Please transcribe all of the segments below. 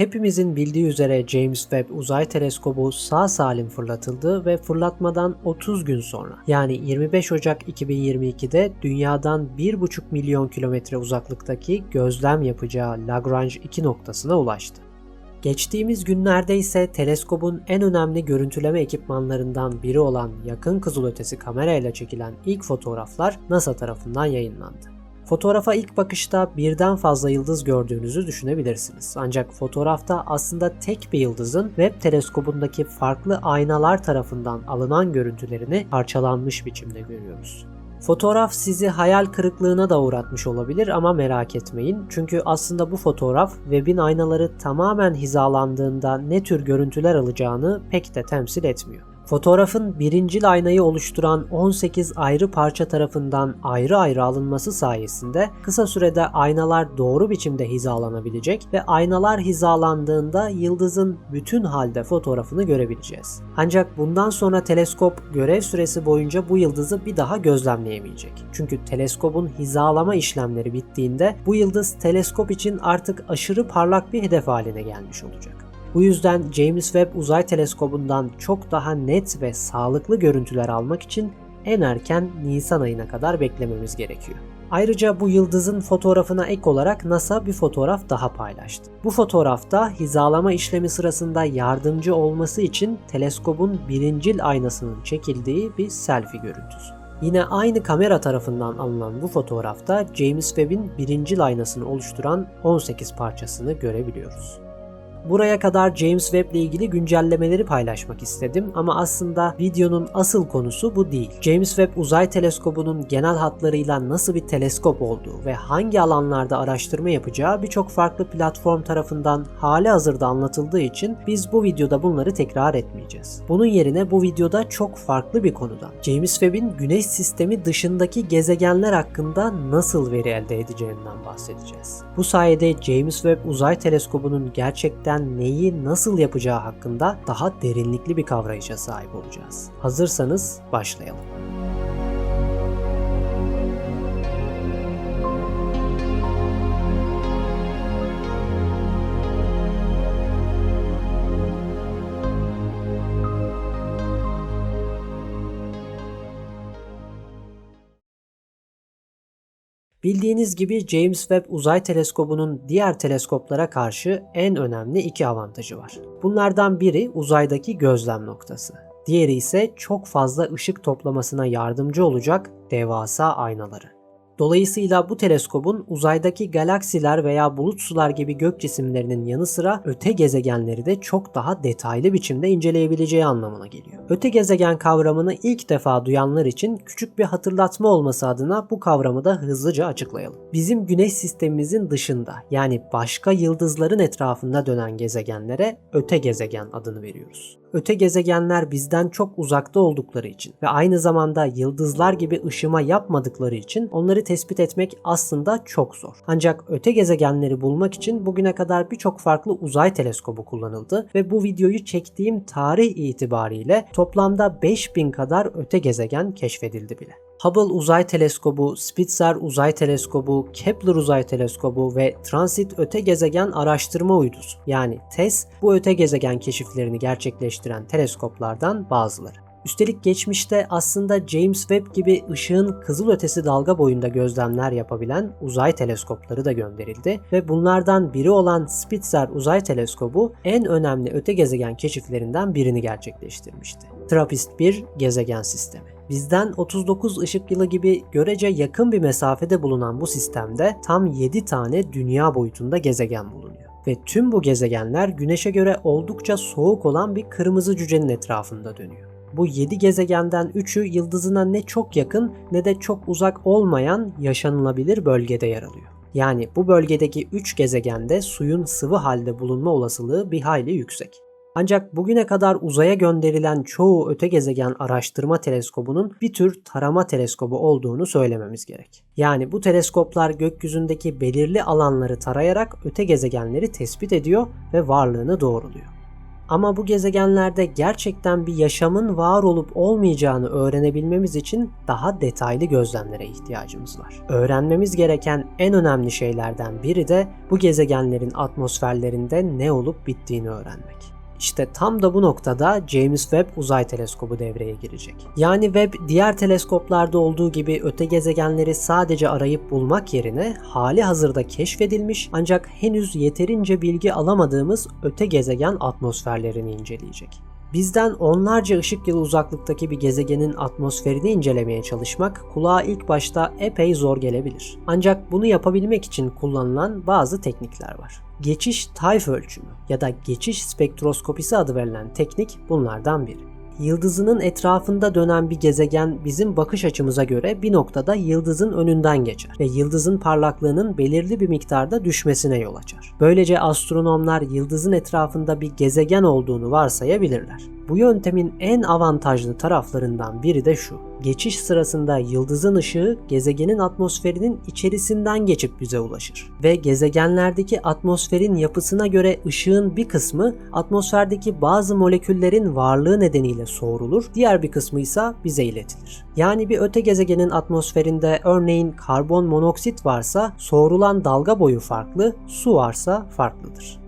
Hepimizin bildiği üzere James Webb Uzay Teleskobu sağ salim fırlatıldı ve fırlatmadan 30 gün sonra yani 25 Ocak 2022'de dünyadan 1,5 milyon kilometre uzaklıktaki gözlem yapacağı Lagrange 2 noktasına ulaştı. Geçtiğimiz günlerde ise teleskobun en önemli görüntüleme ekipmanlarından biri olan yakın kızılötesi kamerayla çekilen ilk fotoğraflar NASA tarafından yayınlandı. Fotoğrafa ilk bakışta birden fazla yıldız gördüğünüzü düşünebilirsiniz. Ancak fotoğrafta aslında tek bir yıldızın Webb teleskobundaki farklı aynalar tarafından alınan görüntülerini parçalanmış biçimde görüyoruz. Fotoğraf sizi hayal kırıklığına da uğratmış olabilir ama merak etmeyin. Çünkü aslında bu fotoğraf webin aynaları tamamen hizalandığında ne tür görüntüler alacağını pek de temsil etmiyor. Fotoğrafın birincil aynayı oluşturan 18 ayrı parça tarafından ayrı ayrı alınması sayesinde kısa sürede aynalar doğru biçimde hizalanabilecek ve aynalar hizalandığında yıldızın bütün halde fotoğrafını görebileceğiz. Ancak bundan sonra teleskop görev süresi boyunca bu yıldızı bir daha gözlemleyemeyecek. Çünkü teleskobun hizalama işlemleri bittiğinde bu yıldız teleskop için artık aşırı parlak bir hedef haline gelmiş olacak. Bu yüzden James Webb Uzay Teleskobu'ndan çok daha net ve sağlıklı görüntüler almak için en erken Nisan ayına kadar beklememiz gerekiyor. Ayrıca bu yıldızın fotoğrafına ek olarak NASA bir fotoğraf daha paylaştı. Bu fotoğrafta hizalama işlemi sırasında yardımcı olması için teleskobun birincil aynasının çekildiği bir selfie görüntüsü. Yine aynı kamera tarafından alınan bu fotoğrafta James Webb'in birincil aynasını oluşturan 18 parçasını görebiliyoruz. Buraya kadar James Webb ile ilgili güncellemeleri paylaşmak istedim ama aslında videonun asıl konusu bu değil. James Webb Uzay Teleskobu'nun genel hatlarıyla nasıl bir teleskop olduğu ve hangi alanlarda araştırma yapacağı birçok farklı platform tarafından hali hazırda anlatıldığı için biz bu videoda bunları tekrar etmeyeceğiz. Bunun yerine bu videoda çok farklı bir konuda James Webb'in Güneş sistemi dışındaki gezegenler hakkında nasıl veri elde edeceğinden bahsedeceğiz. Bu sayede James Webb Uzay Teleskobu'nun gerçekten gerçekten neyi nasıl yapacağı hakkında daha derinlikli bir kavrayışa sahip olacağız. Hazırsanız başlayalım. Bildiğiniz gibi James Webb Uzay Teleskobu'nun diğer teleskoplara karşı en önemli iki avantajı var. Bunlardan biri uzaydaki gözlem noktası. Diğeri ise çok fazla ışık toplamasına yardımcı olacak devasa aynaları. Dolayısıyla bu teleskobun uzaydaki galaksiler veya bulut sular gibi gök cisimlerinin yanı sıra öte gezegenleri de çok daha detaylı biçimde inceleyebileceği anlamına geliyor. Öte gezegen kavramını ilk defa duyanlar için küçük bir hatırlatma olması adına bu kavramı da hızlıca açıklayalım. Bizim güneş sistemimizin dışında yani başka yıldızların etrafında dönen gezegenlere öte gezegen adını veriyoruz. Öte gezegenler bizden çok uzakta oldukları için ve aynı zamanda yıldızlar gibi ışıma yapmadıkları için onları tespit etmek aslında çok zor. Ancak öte gezegenleri bulmak için bugüne kadar birçok farklı uzay teleskobu kullanıldı ve bu videoyu çektiğim tarih itibariyle toplamda 5000 kadar öte gezegen keşfedildi bile. Hubble Uzay Teleskobu, Spitzer Uzay Teleskobu, Kepler Uzay Teleskobu ve Transit Öte Gezegen Araştırma Uydusu yani TESS bu öte gezegen keşiflerini gerçekleştiren teleskoplardan bazıları. Üstelik geçmişte aslında James Webb gibi ışığın kızılötesi dalga boyunda gözlemler yapabilen uzay teleskopları da gönderildi ve bunlardan biri olan Spitzer Uzay Teleskobu en önemli öte gezegen keşiflerinden birini gerçekleştirmişti. TRAPPIST-1 gezegen sistemi. Bizden 39 ışık yılı gibi görece yakın bir mesafede bulunan bu sistemde tam 7 tane dünya boyutunda gezegen bulunuyor. Ve tüm bu gezegenler Güneş'e göre oldukça soğuk olan bir kırmızı cücenin etrafında dönüyor. Bu 7 gezegenden 3'ü yıldızına ne çok yakın ne de çok uzak olmayan yaşanılabilir bölgede yer alıyor. Yani bu bölgedeki 3 gezegende suyun sıvı halde bulunma olasılığı bir hayli yüksek. Ancak bugüne kadar uzaya gönderilen çoğu öte gezegen araştırma teleskobunun bir tür tarama teleskobu olduğunu söylememiz gerek. Yani bu teleskoplar gökyüzündeki belirli alanları tarayarak öte gezegenleri tespit ediyor ve varlığını doğruluyor. Ama bu gezegenlerde gerçekten bir yaşamın var olup olmayacağını öğrenebilmemiz için daha detaylı gözlemlere ihtiyacımız var. Öğrenmemiz gereken en önemli şeylerden biri de bu gezegenlerin atmosferlerinde ne olup bittiğini öğrenmek. İşte tam da bu noktada James Webb Uzay Teleskobu devreye girecek. Yani Webb diğer teleskoplarda olduğu gibi öte gezegenleri sadece arayıp bulmak yerine hali hazırda keşfedilmiş ancak henüz yeterince bilgi alamadığımız öte gezegen atmosferlerini inceleyecek. Bizden onlarca ışık yılı uzaklıktaki bir gezegenin atmosferini incelemeye çalışmak kulağa ilk başta epey zor gelebilir. Ancak bunu yapabilmek için kullanılan bazı teknikler var. Geçiş tayf ölçümü ya da geçiş spektroskopisi adı verilen teknik bunlardan biri yıldızının etrafında dönen bir gezegen bizim bakış açımıza göre bir noktada yıldızın önünden geçer ve yıldızın parlaklığının belirli bir miktarda düşmesine yol açar. Böylece astronomlar yıldızın etrafında bir gezegen olduğunu varsayabilirler. Bu yöntemin en avantajlı taraflarından biri de şu. Geçiş sırasında yıldızın ışığı gezegenin atmosferinin içerisinden geçip bize ulaşır. Ve gezegenlerdeki atmosferin yapısına göre ışığın bir kısmı atmosferdeki bazı moleküllerin varlığı nedeniyle soğurulur, diğer bir kısmı ise bize iletilir. Yani bir öte gezegenin atmosferinde örneğin karbon monoksit varsa soğurulan dalga boyu farklı, su varsa farklıdır.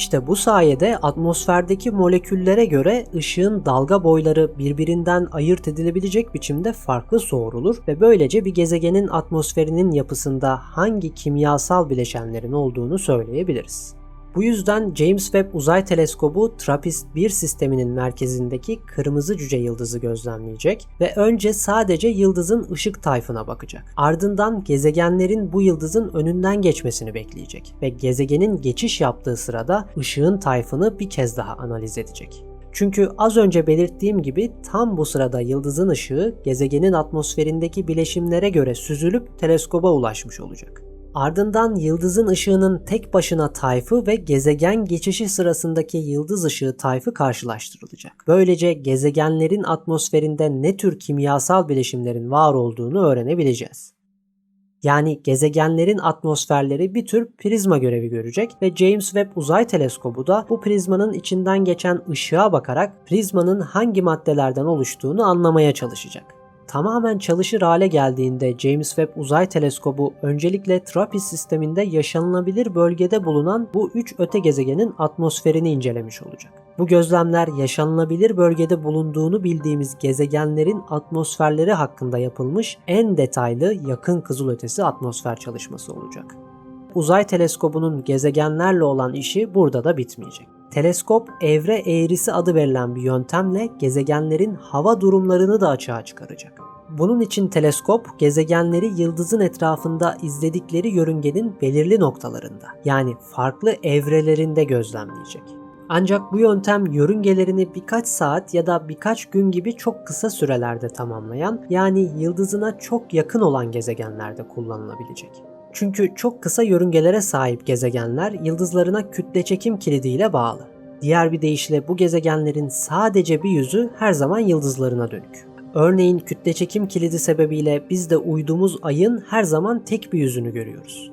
İşte bu sayede atmosferdeki moleküllere göre ışığın dalga boyları birbirinden ayırt edilebilecek biçimde farklı soğurulur ve böylece bir gezegenin atmosferinin yapısında hangi kimyasal bileşenlerin olduğunu söyleyebiliriz. Bu yüzden James Webb Uzay Teleskobu TRAPPIST-1 sisteminin merkezindeki kırmızı cüce yıldızı gözlemleyecek ve önce sadece yıldızın ışık tayfına bakacak. Ardından gezegenlerin bu yıldızın önünden geçmesini bekleyecek ve gezegenin geçiş yaptığı sırada ışığın tayfını bir kez daha analiz edecek. Çünkü az önce belirttiğim gibi tam bu sırada yıldızın ışığı gezegenin atmosferindeki bileşimlere göre süzülüp teleskoba ulaşmış olacak. Ardından yıldızın ışığının tek başına tayfı ve gezegen geçişi sırasındaki yıldız ışığı tayfı karşılaştırılacak. Böylece gezegenlerin atmosferinde ne tür kimyasal bileşimlerin var olduğunu öğrenebileceğiz. Yani gezegenlerin atmosferleri bir tür prizma görevi görecek ve James Webb Uzay Teleskobu da bu prizmanın içinden geçen ışığa bakarak prizmanın hangi maddelerden oluştuğunu anlamaya çalışacak tamamen çalışır hale geldiğinde James Webb Uzay Teleskobu öncelikle TRAPPIST sisteminde yaşanılabilir bölgede bulunan bu 3 öte gezegenin atmosferini incelemiş olacak. Bu gözlemler yaşanılabilir bölgede bulunduğunu bildiğimiz gezegenlerin atmosferleri hakkında yapılmış en detaylı yakın kızılötesi atmosfer çalışması olacak. Uzay teleskobunun gezegenlerle olan işi burada da bitmeyecek. Teleskop evre eğrisi adı verilen bir yöntemle gezegenlerin hava durumlarını da açığa çıkaracak. Bunun için teleskop gezegenleri yıldızın etrafında izledikleri yörüngenin belirli noktalarında yani farklı evrelerinde gözlemleyecek. Ancak bu yöntem yörüngelerini birkaç saat ya da birkaç gün gibi çok kısa sürelerde tamamlayan yani yıldızına çok yakın olan gezegenlerde kullanılabilecek. Çünkü çok kısa yörüngelere sahip gezegenler yıldızlarına kütle çekim kilidiyle bağlı. Diğer bir deyişle bu gezegenlerin sadece bir yüzü her zaman yıldızlarına dönük. Örneğin kütle çekim kilidi sebebiyle biz de uydumuz ayın her zaman tek bir yüzünü görüyoruz.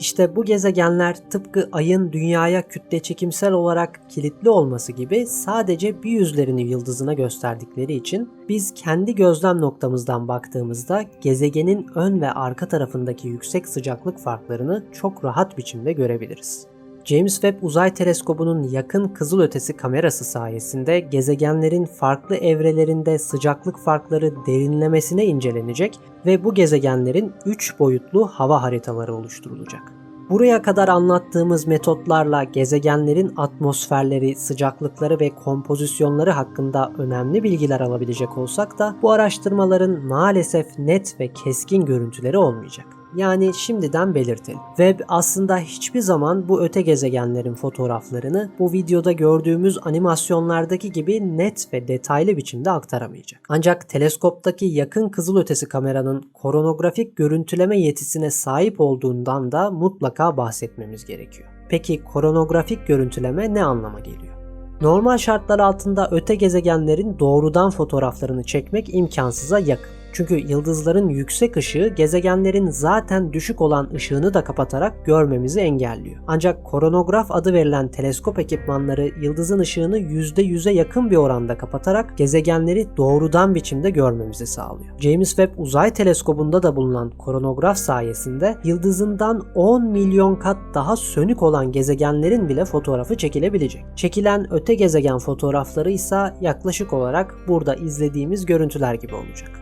İşte bu gezegenler tıpkı ayın dünyaya kütle çekimsel olarak kilitli olması gibi sadece bir yüzlerini yıldızına gösterdikleri için biz kendi gözlem noktamızdan baktığımızda gezegenin ön ve arka tarafındaki yüksek sıcaklık farklarını çok rahat biçimde görebiliriz. James Webb Uzay Teleskobu'nun yakın kızılötesi kamerası sayesinde gezegenlerin farklı evrelerinde sıcaklık farkları derinlemesine incelenecek ve bu gezegenlerin 3 boyutlu hava haritaları oluşturulacak. Buraya kadar anlattığımız metotlarla gezegenlerin atmosferleri, sıcaklıkları ve kompozisyonları hakkında önemli bilgiler alabilecek olsak da bu araştırmaların maalesef net ve keskin görüntüleri olmayacak. Yani şimdiden belirtelim. Webb aslında hiçbir zaman bu öte gezegenlerin fotoğraflarını bu videoda gördüğümüz animasyonlardaki gibi net ve detaylı biçimde aktaramayacak. Ancak teleskoptaki yakın kızılötesi kameranın koronografik görüntüleme yetisine sahip olduğundan da mutlaka bahsetmemiz gerekiyor. Peki koronografik görüntüleme ne anlama geliyor? Normal şartlar altında öte gezegenlerin doğrudan fotoğraflarını çekmek imkansıza yakın. Çünkü yıldızların yüksek ışığı gezegenlerin zaten düşük olan ışığını da kapatarak görmemizi engelliyor. Ancak koronograf adı verilen teleskop ekipmanları yıldızın ışığını %100'e yakın bir oranda kapatarak gezegenleri doğrudan biçimde görmemizi sağlıyor. James Webb Uzay Teleskobu'nda da bulunan koronograf sayesinde yıldızından 10 milyon kat daha sönük olan gezegenlerin bile fotoğrafı çekilebilecek. Çekilen öte gezegen fotoğrafları ise yaklaşık olarak burada izlediğimiz görüntüler gibi olacak.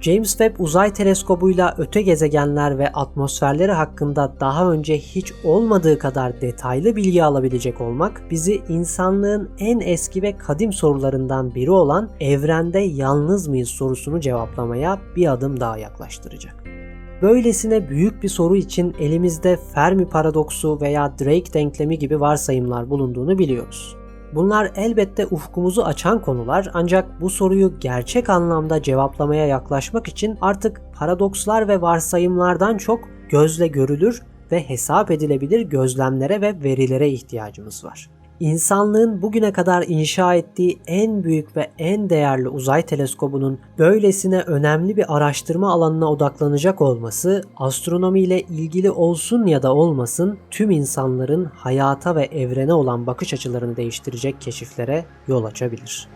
James Webb Uzay Teleskobu'yla öte gezegenler ve atmosferleri hakkında daha önce hiç olmadığı kadar detaylı bilgi alabilecek olmak bizi insanlığın en eski ve kadim sorularından biri olan evrende yalnız mıyız sorusunu cevaplamaya bir adım daha yaklaştıracak. Böylesine büyük bir soru için elimizde Fermi paradoksu veya Drake denklemi gibi varsayımlar bulunduğunu biliyoruz. Bunlar elbette ufkumuzu açan konular ancak bu soruyu gerçek anlamda cevaplamaya yaklaşmak için artık paradokslar ve varsayımlardan çok gözle görülür ve hesap edilebilir gözlemlere ve verilere ihtiyacımız var. İnsanlığın bugüne kadar inşa ettiği en büyük ve en değerli uzay teleskobunun böylesine önemli bir araştırma alanına odaklanacak olması, astronomiyle ilgili olsun ya da olmasın tüm insanların hayata ve evrene olan bakış açılarını değiştirecek keşiflere yol açabilir.